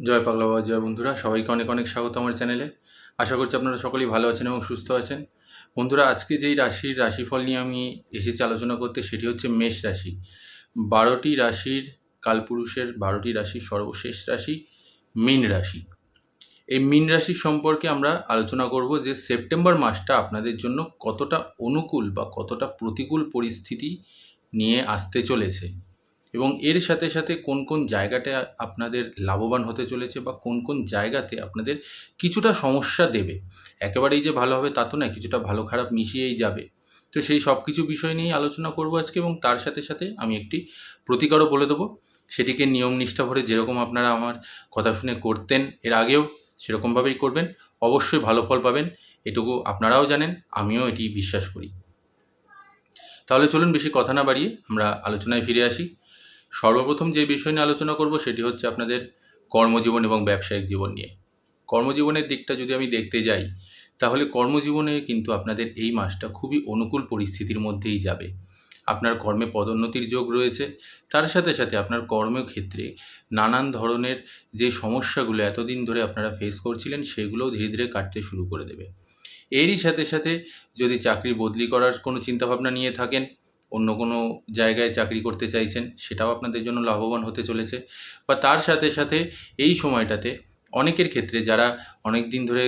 জয় পাগলা বাবা, জয় বন্ধুরা। সবাইকে অনেক অনেক স্বাগত আমার চ্যানেলে। আশা করছি আপনারা সকলেই ভালো আছেন এবং সুস্থ আছেন। বন্ধুরা, আজকে যেই রাশির রাশিফল নিয়ে আমি এসেছি আলোচনা করতে, সেটি হচ্ছে মেষ রাশি। বারোটি রাশির কালপুরুষের বারোটি রাশির সর্বশেষ রাশি মীন রাশি। এই মীন রাশি সম্পর্কে আমরা আলোচনা করব যে সেপ্টেম্বর মাসটা আপনাদের জন্য কতটা অনুকূল বা কতটা প্রতিকূল পরিস্থিতি নিয়ে আসতে চলেছে। এবং এর সাথে সাথে কোন কোন জায়গাটা আপনাদের লাভবান হতে চলেছে বা কোন কোন জায়গাতে আপনাদের কিছুটা সমস্যা দেবে। একেবারেই যে ভালো হবে তা তো নয়, কিছুটা ভালো খারাপ মিশিয়েই যাবে। তো সেই সব কিছু বিষয় নিয়েই আলোচনা করব আজকে এবং তার সাথে সাথে আমি একটি প্রতিকারও বলে দেবো। সেটিকে নিয়ম নিষ্ঠা ভরে যেরকম আপনারা আমার কথা শুনে করতেন এর আগেও সেরকমভাবেই করবেন। অবশ্যই ভালো ফল পাবেন, এটুকু আপনারাও জানেন, আমিও এটি বিশ্বাস করি। তাহলে চলুন বেশি কথা না বাড়িয়ে আমরা আলোচনায় ফিরে আসি। সর্বপ্রথম যে বিষয় নিয়ে আলোচনা করব সেটি হচ্ছে আপনাদের কর্মজীবন এবং ব্যবসায়িক জীবন নিয়ে। কর্মজীবনের দিকটা যদি আমি দেখতে যাই, তাহলে কর্মজীবনে কিন্তু আপনাদের এই মাসটা খুবই অনুকূল পরিস্থিতির মধ্যেই যাবে। আপনার কর্মে পদোন্নতির যোগ রয়েছে, তার সাথে সাথে আপনার কর্মক্ষেত্রে নানান ধরনের যে সমস্যাগুলো এতদিন ধরে আপনারা ফেস করছিলেন, সেগুলোও ধীরে ধীরে কাটতে শুরু করে দেবে। এরই সাথে সাথে যদি চাকরি বদলি করার কোনো চিন্তাভাবনা নিয়ে থাকেন অন্য কোনো জায়গায় চাকরি করতে চাইছেন, সেটাও আপনাদের জন্য লাভবান হতে চলেছে। বা তার সাথে সাথে এই সময়টাতে অনেকের ক্ষেত্রে যারা অনেক দিন ধরে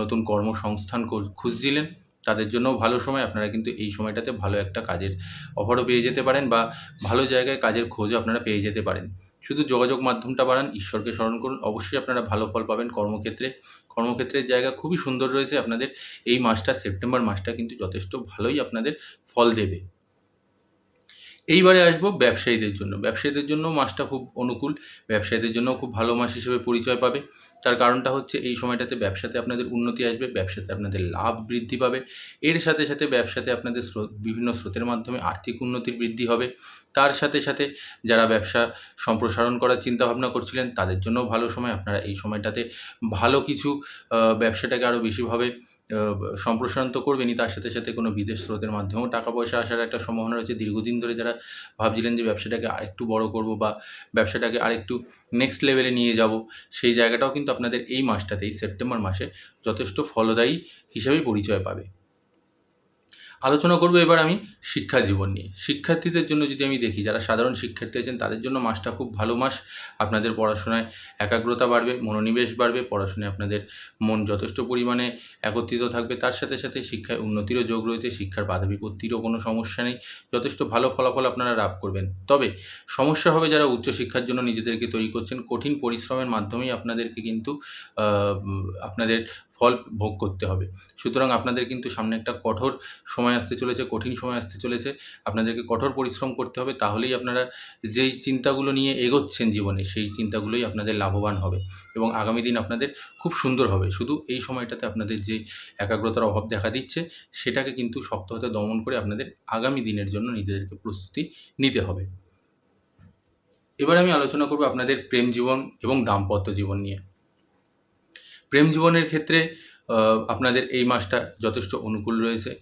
নতুন কর্মসংস্থান খুঁজছিলেন, তাদের জন্যও ভালো সময়। আপনারা কিন্তু এই সময়টাতে ভালো একটা কাজের অফারও পেয়ে যেতে পারেন বা ভালো জায়গায় কাজের খোঁজও আপনারা পেয়ে যেতে পারেন। শুধু যোগাযোগ মাধ্যমটা বাড়ান, ঈশ্বরকে স্মরণ করুন। অবশ্যই আপনারা ভালো ফল পাবেন কর্মক্ষেত্রে। কর্মক্ষেত্রের জায়গা খুবই সুন্দর রয়েছে আপনাদের। এই মাসটা, সেপ্টেম্বর মাসটা কিন্তু যথেষ্ট ভালোই আপনাদের ফল দেবে। এইবারে আসব ব্যবসায়ীদের জন্য। ব্যবসায়ীদের জন্য মাসটা খুব অনুকূল। ব্যবসায়ীদের জন্য খুব ভালো মাস হিসেবে পরিচয় পাবে। তার কারণটা হচ্ছে এই সময়টাতে ব্যবসাতে আপনাদের উন্নতি আসবে, ব্যবসাতে আপনাদের লাভ বৃদ্ধি পাবে। এর সাথে সাথে ব্যবসাতে আপনাদের স্রোত, বিভিন্ন স্রোতের মাধ্যমে আর্থিক উন্নতির বৃদ্ধি হবে। তার সাথে সাথে যারা ব্যবসা সম্প্রসারণ করার চিন্তা ভাবনা করছিলেন, তাদের জন্য ভালো সময়। আপনারা এই সময়টাতে ভালো কিছু ব্যবসাটাকে আরও বেশিভাবে সম্প্রসারণ তো করবেনই, তার সাথে সাথে কোনো বিদেশ স্রোতের মাধ্যমেও টাকা পয়সা আসার একটা সম্ভাবনা রয়েছে। দীর্ঘদিন ধরে যারা ভাবছিলেন যে ব্যবসাটাকে আরেকটু বড় করব বা ব্যবসাটাকে আরেকটু নেক্সট লেভেলে নিয়ে যাব, সেই জায়গাটাও কিন্তু আপনাদের এই মাসটাতে, এই সেপ্টেম্বর মাসে যথেষ্ট ফলদায়ী হিসাবে পরিচয় পাবে। আলোচনা করব এবার আমি শিক্ষা জীবন নিয়ে। শিক্ষার্থীদের জন্য যদি আমি দেখি, যারা সাধারণ শিক্ষার্থী আছেন, তাদের জন্য মাসটা খুব ভালো মাস। আপনাদের পড়াশোনায় একাগ্রতা বাড়বে, মনোনিবেশ বাড়বে, পড়াশোনায় আপনাদের মন যথেষ্ট পরিমাণে একত্রিত থাকবে। তার সাথে সাথে শিক্ষায় উন্নতিরও যোগ রয়েছে, শিক্ষার বাধা বিপত্তিরও কোনো সমস্যা নেই। যথেষ্ট ভালো ফলাফল আপনারা লাভ করবেন। তবে সমস্যা হবে যারা উচ্চশিক্ষার জন্য নিজেদেরকে তৈরি করছেন। কঠিন পরিশ্রমের মাধ্যমেই আপনাদেরকে কিন্তু আপনাদের ফল ভোগ করতে হবে। সুতরাং আপনাদের কিন্তু সামনে একটা কঠোর সময় আসতে চলেছে, কঠিন সময় আসতে চলেছে। আপনাদেরকে কঠোর পরিশ্রম করতে হবে, তাহলেই আপনারা যেই চিন্তাগুলো নিয়ে এগোচ্ছেন জীবনে, সেই চিন্তাগুলোই আপনাদের লাভবান হবে এবং আগামী দিন আপনাদের খুব সুন্দর হবে। শুধু এই সময়টাতে আপনাদের যে একাগ্রতার অভাব দেখা দিচ্ছে, সেটাকে কিন্তু শক্ত হাতে দমন করে আপনাদের আগামী দিনের জন্য নিজেদেরকে প্রস্তুতি নিতে হবে। এবার আমি আলোচনা করব আপনাদের প্রেম জীবন এবং দাম্পত্য জীবন নিয়ে। প্রেম জীবনের ক্ষেত্রে আপনাদের এই মাসটা যথেষ্ট অনুকূল রয়েছে।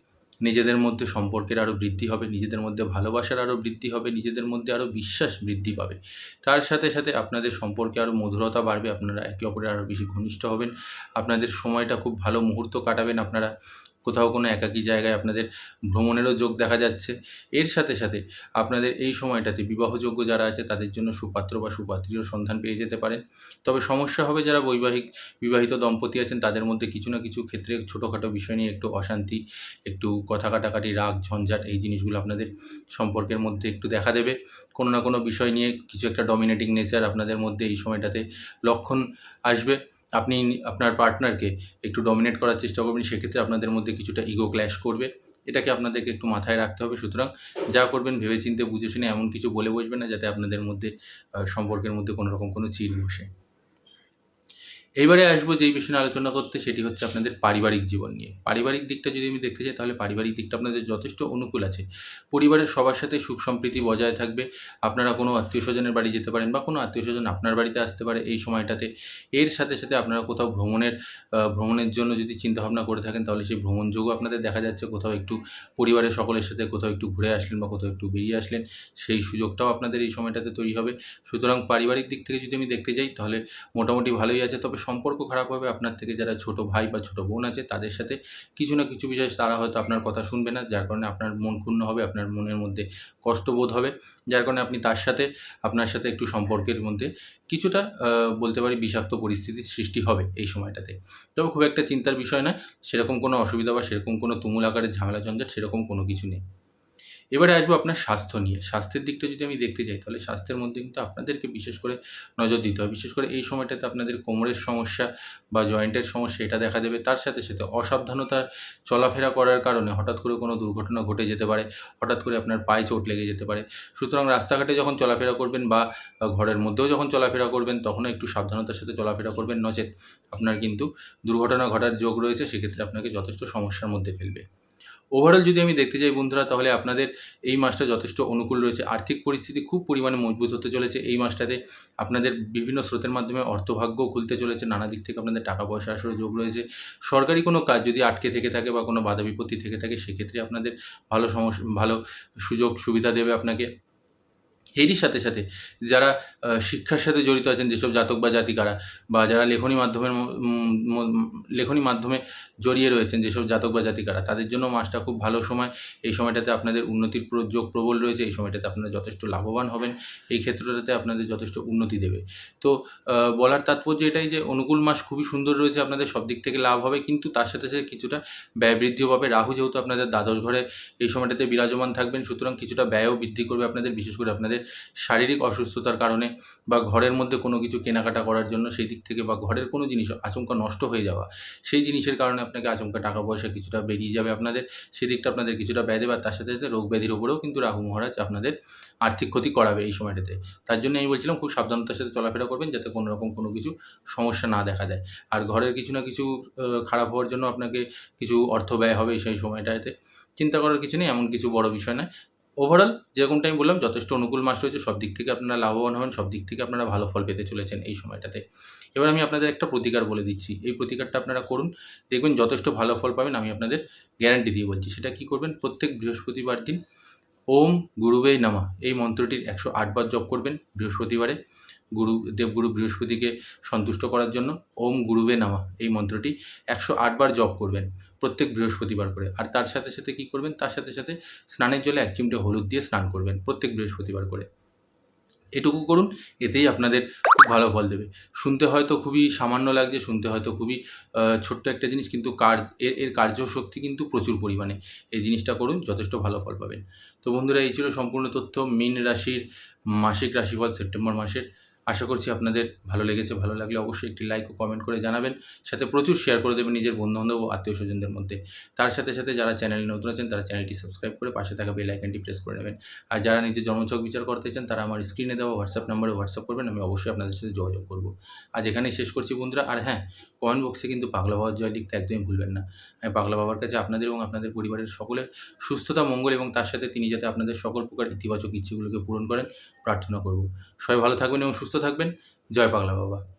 নিজেদের মধ্যে সম্পর্কের আরও বৃদ্ধি হবে, নিজেদের মধ্যে ভালোবাসার আরও বৃদ্ধি হবে, নিজেদের মধ্যে আরও বিশ্বাস বৃদ্ধি পাবে। তার সাথে সাথে আপনাদের সম্পর্কে আরও মধুরতা বাড়বে, আপনারা একে অপরের আরও বেশি ঘনিষ্ঠ হবেন। আপনাদের সময়টা খুব ভালো মুহূর্ত কাটাবেন, আপনারা কোথাও কোনো একাকী জায়গায় আপনাদের ভ্রমণেরও যোগ দেখা যাচ্ছে। এর সাথে সাথে আপনাদের এই সময়টাতে বিবাহযোগ্য যারা আছে, তাদের জন্য সুপাত্র বা সুপাত্রীর সন্ধান পেয়ে যেতে পারেন তবে সমস্যা হবে যারা বৈবাহিক, বিবাহিত দম্পতি আছেন, তাদের মধ্যে কিছু না কিছু ক্ষেত্রে ছোটোখাটো বিষয় নিয়ে একটু অশান্তি, একটু কথা কাটাকাটি, রাগ, ঝঞ্ঝাট এই জিনিসগুলো আপনাদের সম্পর্কের মধ্যে একটু দেখা দেবে। কোনো না কোনো বিষয় নিয়ে কিছু একটা ডমিনেটিং নেচার আপনাদের মধ্যে এই সময়টাতে লক্ষণ আসবে। আপনি আপনার পার্টনারকে একটু ডমিনেট করার চেষ্টা করবেন, সেক্ষেত্রে আপনাদের মধ্যে কিছুটা ইগো ক্ল্যাশ করবে। এটাকে আপনাদেরকে একটু মাথায় রাখতে হবে। সুতরাং যা করবেন ভেবেচিন্তে, বুঝে শুনে এমন কিছু বলে বসবেন না, যাতে আপনাদের মধ্যে সম্পর্কের মধ্যে কোনোরকম কোনো চির বসে। এইবারে আসব যেই বিষয় আলোচনা করতে, সেটি হচ্ছে আপনাদের পারিবারিক জীবন নিয়ে। পারিবারিক দিকটা যদি আমি দেখতে চাই তাহলে পারিবারিক দিকটা আপনাদের যথেষ্ট অনুকূল আছে। পরিবারের সবার সাথে সুখ সম্প্রীতি বজায় থাকবে। আপনারা কোনো আত্মীয় স্বজনের বাড়ি যেতে পারেন বা কোনো আত্মীয় স্বজন আপনার বাড়িতে আসতে পারে এই সময়টাতে। এর সাথে সাথে আপনারা কোথাও ভ্রমণের ভ্রমণের জন্য যদি চিন্তাভাবনা করে থাকেন, তাহলে সেই ভ্রমণ যোগও আপনাদের দেখা যাচ্ছে। কোথাও একটু পরিবারের সকলের সাথে কোথাও একটু ঘুরে আসলেন বা কোথাও একটু বেরিয়ে আসলেন, সেই সুযোগটাও আপনাদের এই সময়টাতে তৈরি হবে। সুতরাং পারিবারিক দিক থেকে যদি আমি দেখতে যাই, তাহলে মোটামুটি ভালোই আছে। তবে সম্পর্ক খারাপ হবে, আপনার থেকে যারা ছোট ভাই বা ছোট বোন আছে, তাদের সাথে কিছু না কিছু বিষয়ে তারা হয়তো আপনার কথা শুনবে না, যার কারণে আপনার মন ক্ষুণ্ণ হবে, আপনার মনের মধ্যে কষ্টবোধ হবে, যার কারণে আপনি তার সাথে, আপনার সাথে একটু সম্পর্কের মধ্যে কিছুটা বলতে পারি বিষাক্ত পরিস্থিতির সৃষ্টি হবে এই সময়টাতে। তবে খুব একটা চিন্তার বিষয় নয়, সেরকম কোনো অসুবিধা বা সেরকম কোনো তুমুল আকারের ঝামেলা, ঝঞ্ঝাট, সেরকম কোনো কিছু নেই। এবারে আসব আপনার স্বাস্থ্য নিয়ে। স্বাস্থ্যের দিকটা যদি আমি দেখতে চাই তাহলে স্বাস্থ্যের মধ্যে কিন্তু আপনাদেরকে বিশেষ করে নজর দিতে হবে। বিশেষ করে এই সময়টাতে আপনাদের কোমরের সমস্যা বা জয়েন্টের সমস্যা, এটা দেখা দেবে। তার সাথে সাথে অসাবধানতার চলাফেরা করার কারণে হঠাৎ করে কোনো দুর্ঘটনা ঘটে যেতে পারে, হঠাৎ করে আপনার পায়ে চোট লেগে যেতে পারে। সুতরাং রাস্তাঘাটে যখন চলাফেরা করবেন বা ঘরের মধ্যেও যখন চলাফেরা করবেন, তখনও একটু সাবধানতার সাথে চলাফেরা করবেন। নচেত আপনার কিন্তু দুর্ঘটনা ঘটার যোগ রয়েছে, সেক্ষেত্রে আপনাকে যথেষ্ট সমস্যার মধ্যে ফেলবে। ওভারঅল যদি আমি দেখতে চাই বন্ধুরা, তাহলে আপনাদের এই মাসটা যথেষ্ট অনুকূল রয়েছে। আর্থিক পরিস্থিতি খুব পরিমাণে মজবুত হতে চলেছে এই মাসটাতে। আপনাদের বিভিন্ন স্রোতের মাধ্যমে অর্থভাগ্য খুলতে চলেছে। নানা দিক থেকে আপনাদের টাকা পয়সা আসার যোগ রয়েছে। সরকারি কোনো কাজ যদি আটকে থেকে থাকে বা কোনো বাধা বিপত্তি থেকে থাকে, সেক্ষেত্রে আপনাদের ভালো সমস্যা ভালো সুযোগ সুবিধা দেবে আপনাকে। এরই সাথে সাথে যারা শিক্ষার সাথে জড়িত আছেন যেসব জাতক বা জাতিকারা বা যারা লেখনী মাধ্যমের লেখনী মাধ্যমে জড়িয়ে রয়েছেন যেসব জাতক বা জাতিকারা, তাদের জন্য মাসটা খুব ভালো সময়। এই সময়টাতে আপনাদের উন্নতির প্র- যোগ প্রবল রয়েছে, এই সময়টাতে আপনারা যথেষ্ট লাভবান হবেন, এই ক্ষেত্রটাতে আপনাদের যথেষ্ট উন্নতি দেবে। তো বলার তাৎপর্য এটাই যে অনুকূল মাস খুবই সুন্দর রয়েছে, আপনাদের সব দিক থেকে লাভ হবে, কিন্তু তার সাথে সাথে কিছুটা ব্যয় বৃদ্ধিও পাবে। রাহু যেহেতু আপনাদের দ্বাদশ ঘরে এই সময়টাতে বিরাজমান থাকবেন, সুতরাং কিছুটা ব্যয়ও বৃদ্ধি করবে আপনাদের, বিশেষ করে আপনাদের শারীরিক অসুস্থতার কারণে বা ঘরের মধ্যে কোনো কিছু কেনাকাটা করার জন্য সেই দিক থেকে বা ঘরের কোনো জিনিস আচমকা নষ্ট হয়ে যাওয়া, সেই জিনিসের কারণে আপনাকে আচমকা টাকা পয়সা কিছুটা বেরিয়ে যাবে আপনাদের সেদিকটা আপনাদের কিছুটা ব্যয় দেবে তার সাথে সাথে রোগ ব্যাধির উপরেও কিন্তু রাহু মহারাজ আপনাদের আর্থিক ক্ষতি করাবে এই সময়টাতে। তার জন্য আমি বলছিলাম খুব সাবধানতার সাথে চলাফেরা করবেন যাতে কোনো রকম কোনো কিছু সমস্যা না দেখা দেয়। আর ঘরের কিছু না কিছু খারাপ হওয়ার জন্য আপনাকে কিছু অর্থ ব্যয় হবে সেই সময়টাতে। চিন্তা করার কিছু নেই, এমন কিছু বড় বিষয় নয়। ওভারঅল যেরকমটা আমি বললাম, যথেষ্ট অনুকূল মাস রয়েছে, সব দিক থেকে আপনারা লাভবান হন সব দিক থেকে আপনারা ভালো ফল পেতে চলেছেন এই সময়টাতে। এবার আমি আপনাদের একটা প্রতিকার বলে দিচ্ছি। এই প্রতিকারটা আপনারা করুন, দেখবেন যথেষ্ট ভালো ফল পাবেন, আমি আপনাদের গ্যারান্টি দিয়ে বলছি। সেটা কি করবেন? প্রত্যেক বৃহস্পতিবার দিন ওম গুরুবে নামা, এই মন্ত্রটির একশো আটবার জপ করবেন বৃহস্পতিবারে। গুরু, দেবগুরু বৃহস্পতিকে সন্তুষ্ট করার জন্য। ওম গুরুবে নামা, এই মন্ত্রটি একশো আটবার জপ করবেন প্রত্যেক বৃহস্পতিবার করে। আর তার সাথে সাথে কী করবেন? তার সাথে সাথে স্নানের জলে এক চিমটে হলুদ দিয়ে স্নান করবেন প্রত্যেক বৃহস্পতিবার করে। এটুকু করুন, এতেই আপনাদের খুব ভালো ফল দেবে। শুনতে হয়তো খুবই সামান্য লাগছে, শুনতে হয়তো খুবই ছোট্ট একটা জিনিস, কিন্তু কার, এর এর কার্যশক্তি কিন্তু প্রচুর পরিমাণে। এই জিনিসটা করুন, যথেষ্ট ভালো ফল পাবেন। তো বন্ধুরা, এই ছিল সম্পূর্ণ তথ্য। মীন রাশির মাসিক রাশিফল সেপ্টেম্বর মাসের। আশা করছি আপনাদের ভালো লেগেছে, ভালো লাগলে অবশ্যই একটি লাইক ও কমেন্ট করে জানাবেন। সাথে প্রচুর শেয়ার করে দেবেন নিজের বন্ধুবান্ধব ও আত্মীয় স্বজনদের মধ্যে। তার সাথে সাথে যারা চ্যানেলে নতুন আছেন, তারা চ্যানেলটি সাবস্ক্রাইব করে পাশে থাকা বেল আইকনটি প্রেস করে নেবেন। আর যারা নিজের জন্মছক বিচার করতে চান, তারা আমার স্ক্রিনে দেওয়া হোয়াটসঅ্যাপ নাম্বারে হোয়াটসঅ্যাপ করবেন, আমি অবশ্যই আপনাদের সাথে যোগাযোগ করব। আজ এখানেই শেষ করছি বন্ধুরা। আর হ্যাঁ কমেন্ট বক্সে কিন্তু পাগলা বাবার জয় লিখতে একদমই ভুলবেন না। আমি পাগলা বাবার কাছে আপনাদের এবং আপনাদের পরিবারের সকলের সুস্থতা, মঙ্গল এবং তার সাথে তিনি যাতে আপনাদের সকল প্রকার ইতিবাচক ইচ্ছেগুলোকে পূরণ করেন, প্রার্থনা করব। সবাই ভালো থাকবেন এবং সুস্থ থাকবেন। জয় পাগলা বাবা।